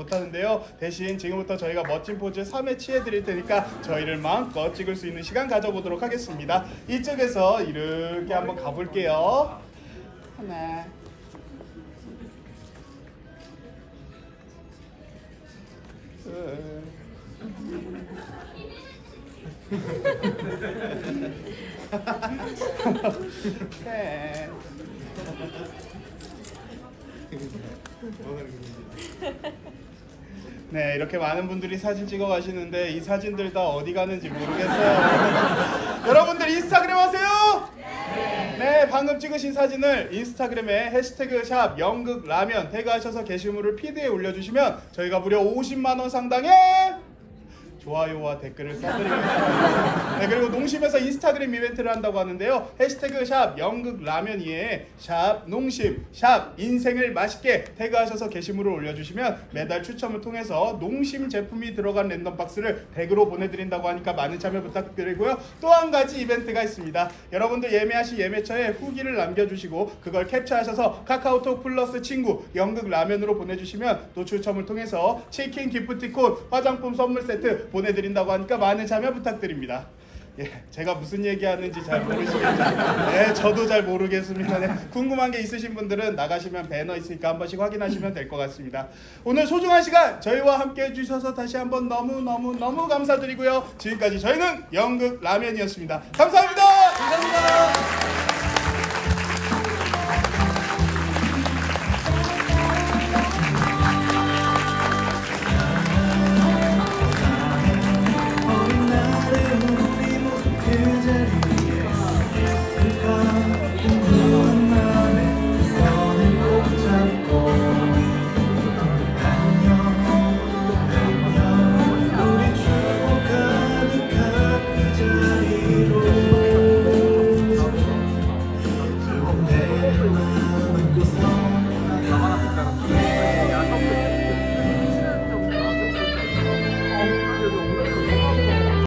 못하는데요. 대신 지금부터 저희가 멋진 포즈 3회 취해 드릴 테니까 저희를 마음껏 찍을 수 있는 시간 가져보도록 하겠습니다. 이쪽에서 이렇게 한번 가볼게요. 하나. 네, 이렇게 많은 분들이 사진 찍어 가시는데 이 사진들 다 어디 가는지 모르겠어요. 여러분들 인스타그램 하세요? 네, 방금 찍으신 사진을 인스타그램에 해시태그 샵 연극 라면 태그하셔서 게시물을 피드에 올려주시면 저희가 무려 50만 원 상당의 좋아요와 댓글을 써드리겠습니다. 네, 그리고 농심에서 인스타그램 이벤트를 한다고 하는데요. 해시태그 샵 연극 라면 이에 샵 농심 샵 인생을 맛있게 태그하셔서 게시물을 올려주시면 매달 추첨을 통해서 농심 제품이 들어간 랜덤 박스를 댁으로 보내드린다고 하니까 많은 참여 부탁드리고요. 또 한 가지 이벤트가 있습니다. 여러분들 예매하신 예매처에 후기를 남겨주시고 그걸 캡처하셔서 카카오톡 플러스 친구 연극 라면으로 보내주시면 또 추첨을 통해서 치킨 기프티콘 화장품 선물 세트 보내드린다고 하니까 많은 참여 부탁드립니다. 예, 제가 무슨 얘기하는지 잘 모르시겠죠? 네, 저도 잘 모르겠습니다. 네, 궁금한 게 있으신 분들은 나가시면 배너 있으니까 한 번씩 확인하시면 될 것 같습니다. 오늘 소중한 시간 저희와 함께 해주셔서 다시 한번 너무 너무 너무 감사드리고요. 지금까지 저희는 연극 라면이었습니다. 감사합니다. 감사합니다.